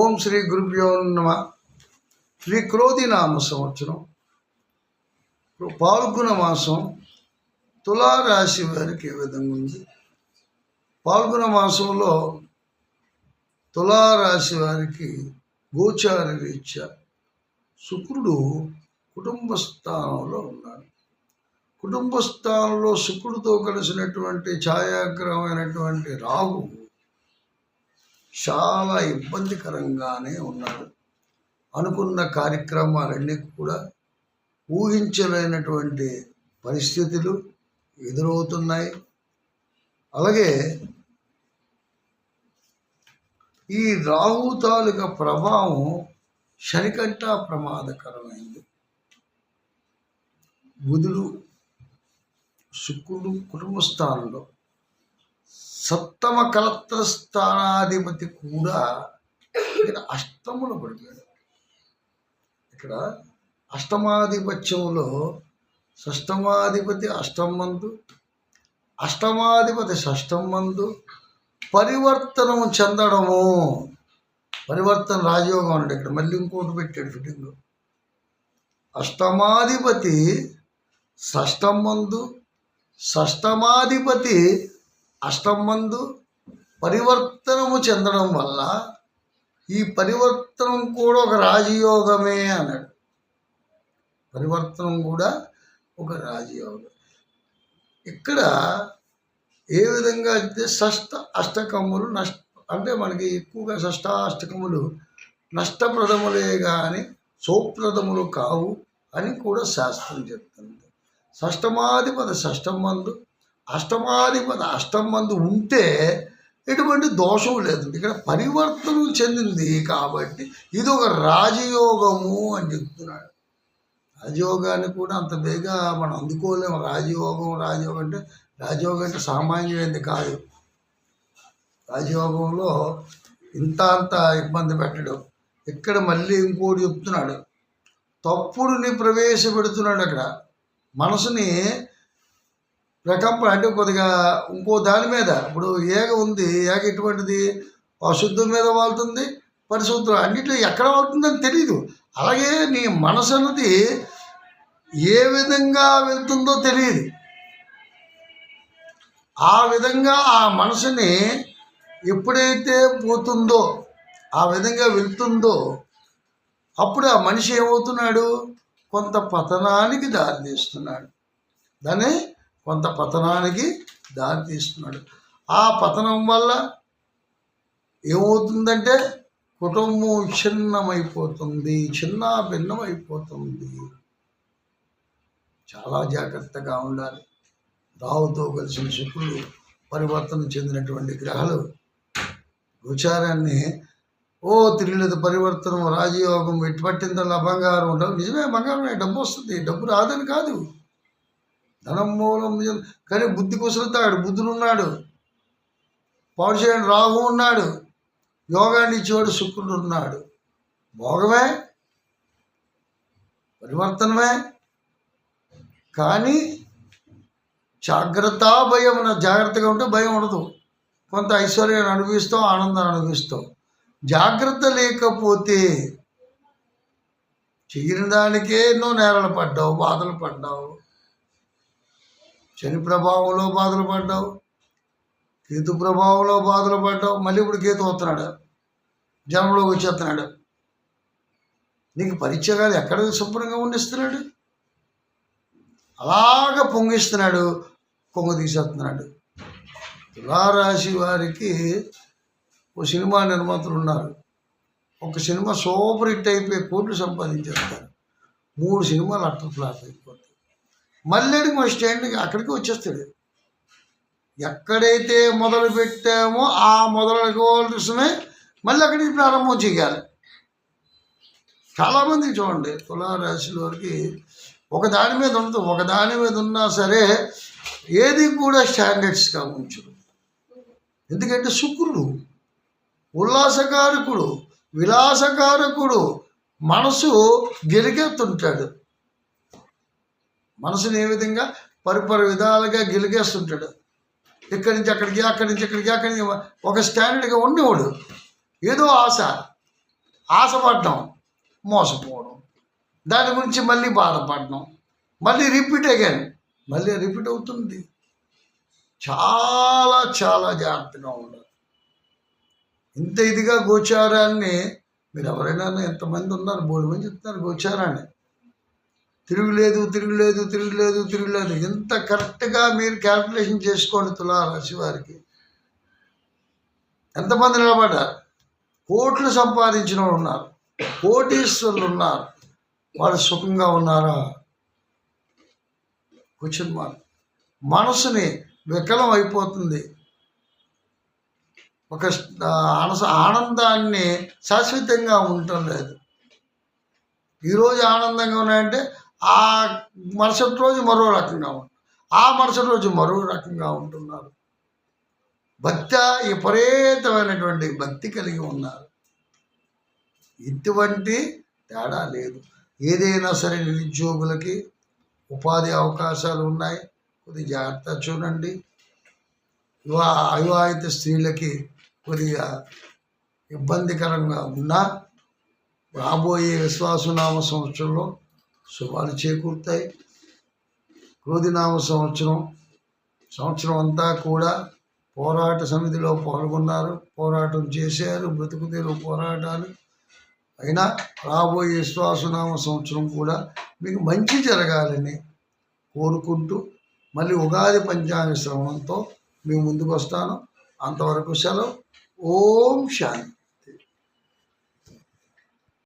ఓం శ్రీ గురుభ్యో నమ. శ్రీ క్రోధి నామ సంవత్సరం పాల్గొన మాసం తులారాశి వారికి ఏ విధంగా ఉంది? పాల్గొన మాసంలో తులారాశి వారికి గోచార రీత్యా శుక్రుడు కుటుంబ స్థానంలో ఉన్నాడు. కుటుంబ స్థానంలో శుక్రుడితో కలిసినటువంటి ఛాయాగ్రహమైనటువంటి రాహువు చాలా ఇబ్బందికరంగానే ఉన్నారు. అనుకున్న కార్యక్రమాలన్నీ కూడా ఊహించలేనటువంటి పరిస్థితులు ఎదురవుతున్నాయి. అలాగే ఈ రాహు తాలూక ప్రభావం శనికంటా ప్రమాదకరమైంది. బుధుడు శుక్రుడు కుటుంబ స్థానంలో సప్తమ కలత్ర స్థానాధిపతి కూడా ఇక్కడ అష్టములో పడిపోయాడు ఇక్కడ అష్టమాధిపత్యంలో షష్టమాధిపతి అష్టమందు అష్టమాధిపతి షష్టమందు పరివర్తనము చెందడము. పరివర్తన రాజయోగం అంటే ఇక్కడ. మళ్ళీ ఇంకోటి పెట్టాడు ఫిట్టింగ్ అష్టమాధిపతి షష్టమందు షష్టమాధిపతి అష్టమందు పరివర్తనము చెందడం వల్ల ఈ పరివర్తనం కూడా ఒక రాజయోగమే అన్నాడు. పరివర్తనం కూడా ఒక రాజయోగం. ఇక్కడ ఏ విధంగా అయితే షష్ట అష్టకములు నష్ట అంటే మనకి ఎక్కువగా షష్ట అష్టకములు నష్టప్రదములే కానీ సోప్రదములు కావు అని కూడా శాస్త్రం చెప్తుంది. షష్టమాధిపతి షష్టం మందు అష్టమాధిపతి అష్టం మందు ఉంటే ఎటువంటి దోషం లేదు. ఇక్కడ పరివర్తనం చెందింది కాబట్టి ఇది ఒక రాజయోగము అని చెప్తున్నాడు. రాజయోగాన్ని కూడా అంత బేగా మనం అందుకోలేము. రాజయోగం రాజయోగం అంటే రాజయోగం అంటే సామాన్యమైనది కాదు. రాజయోగంలో ఇంత అంత ఇబ్బంది పెట్టడం. ఇక్కడ మళ్ళీ ఇంకోటి చెప్తున్నాడు. తప్పుడుని ప్రవేశపెడుతున్నాడు అక్కడ. మనసుని ప్రకంపణ అంటే కొద్దిగా ఇంకో దాని మీద. ఇప్పుడు ఏగ ఉంది ఏగ ఎటువంటిది? అశుద్ధం మీద వాళ్తుంది పరిశుద్ధం అన్నిటి ఎక్కడ వాళ్తుందని తెలియదు అలాగే నీ మనసు అన్నది ఏ విధంగా వెళ్తుందో తెలియదు ఆ విధంగా ఆ మనసుని ఎప్పుడైతే పోతుందో ఆ విధంగా వెళ్తుందో అప్పుడు ఆ మనిషి ఏమవుతున్నాడు? కొంత పతనానికి దారితీస్తున్నాడు. దాన్ని కొంత పతనానికి దారి తీస్తున్నాడు. ఆ పతనం వల్ల ఏమవుతుందంటే కుటుంబం చిన్నమైపోతుంది చిన్న భిన్నమైపోతుంది చాలా జాగ్రత్తగా ఉండాలి. రావుతో కలిసిన శుక్రుడు పరివర్తన చెందినటువంటి గ్రహాలు గోచారాన్ని ఓ తిరిగిలేదు పరివర్తనం రాజయోగం ఎట్టి పట్టిందో బంగారం ఉండవు. నిజమే బంగారం డబ్బు వస్తుంది డబ్బు రాదని కాదు. ధనం మూలం కానీ బుద్ధి కుసలుతాడు బుద్ధుడు ఉన్నాడు పాడు రాహు ఉన్నాడు. యోగాన్ని ఇచ్చేవాడు శుక్రుడు ఉన్నాడు. భోగమే? పరివర్తనమే? కానీ జాగ్రత్త భయం జాగ్రత్తగా ఉంటే భయం ఉండదు. కొంత ఐశ్వర్యాన్ని అనుభవిస్తావు ఆనందాన్ని అనుభవిస్తాం. జాగ్రత్త లేకపోతే చేయని దానికే ఎన్నో నేలలు పడ్డావు బాధలు పడ్డావు. శని ప్రభావంలో బాధలు పడ్డావు కేతు ప్రభావంలో బాధలు పడ్డావు మళ్ళీ ఇప్పుడు కేతు వస్తున్నాడు జనంలోకి వచ్చేస్తున్నాడు. నీకు పరిచయాలు ఎక్కడ శుభ్రంగా ఉండిస్తున్నాడు? అలాగ పొంగిస్తున్నాడు కొంగ తీసేస్తున్నాడు. తులారాశి వారికి ఓ సినిమా నిర్మాతలు ఉన్నారు. ఒక సినిమా సూపర్ హిట్ అయిపోయి కోట్లు సంపాదించేస్తారు. మూడు సినిమాలు అట్ట ఫ్లాప్ అయిపోతాయి. మల్లెడికి మా స్టాండ్కి అక్కడికి వచ్చేస్తాడు. ఎక్కడైతే మొదలు పెట్టామో ఆ మొదలుకోవాల్సిమే మళ్ళీ అక్కడికి ప్రారంభం చేయాలి. చాలామంది చూడండి తులారాశి వారికి ఒక దాని మీద ఉండదు ఒక దాని మీద ఉన్నా సరే ఏది కూడా స్టాండర్డ్స్గా ఉంచుడు ఎందుకంటే శుక్రుడు ఉల్లాసకారకుడు విలాసకారకుడు మనసు గెలికెత్తుంటాడు మనసుని ఏ విధంగా పరిపరి విధాలుగా గెలిగేస్తుంటాడు. ఇక్కడి నుంచి అక్కడికి అక్కడి నుంచి ఇక్కడికి అక్కడి నుంచి ఒక స్టాండర్డ్గా ఉండేవాడు ఏదో ఆశ. ఆశపడడం మోసపోవడం. దాని గురించి మళ్ళీ బాధపడడం. మళ్ళీ రిపీట్ అగైన్. మళ్ళీ రిపీట్ అవుతుంది. చాలా చాలా జాగ్రత్తగా ఉండాలి. ఇంత ఇదిగా గోచారాన్ని మీరు ఎవరైనా ఎంతమంది ఉన్నారు మూడు మంది చెప్తున్నారు గోచారాన్ని. తిరుగులేదు తిరుగులేదు తిరుగులేదు తిరుగులేదు. ఎంత కరెక్ట్గా మీరు క్యాల్కులేషన్ చేసుకోండి తులారాశి వారికి. ఎంతమంది నిలబడ్డారు? కోట్లు సంపాదించిన వాళ్ళు ఉన్నారు. కోటీశ్వరులు ఉన్నారు. వాళ్ళు సుఖంగా ఉన్నారా? క్వశ్చన్ మార్క్ మనసుని వికలం అయిపోతుంది. ఒక అనస ఆనందాన్ని శాశ్వతంగా ఉండటం లేదు. ఈరోజు ఆనందంగా ఉన్నాయంటే ఆ మరుసటి రోజు మరో రకంగా ఉంటుంది ఆ మరుసటి రోజు మరో రకంగా ఉంటున్నారు. భక్త విపరీతమైనటువంటి భక్తి కలిగి ఉన్నారు. ఎటువంటి తేడా లేదు. ఏదైనా సరే నిరుద్యోగులకి ఉపాధి అవకాశాలు ఉన్నాయి. కొద్దిగా జాగ్రత్త చూడండి. వివా అవివాహిత స్త్రీలకి కొద్దిగా ఇబ్బందికరంగా ఉన్నా రాబోయే విశ్వాసనామ సంవత్సరంలో శుభాలు చేకూరుతాయి. క్రోధినామ సంవత్సరం సంవత్సరం అంతా కూడా పోరాట సమితిలో పాల్గొన్నారు. పోరాటం చేశారు బ్రతుకు పోరాటాలు. అయినా రాబోయే విశ్వాసనామ సంవత్సరం కూడా మీకు మంచి జరగాలని కోరుకుంటూ మళ్ళీ ఉగాది పంచాంగ శ్రవణంతో మేము ముందుకు వస్తాను. అంతవరకు సెలవు. ఓం శాంతి.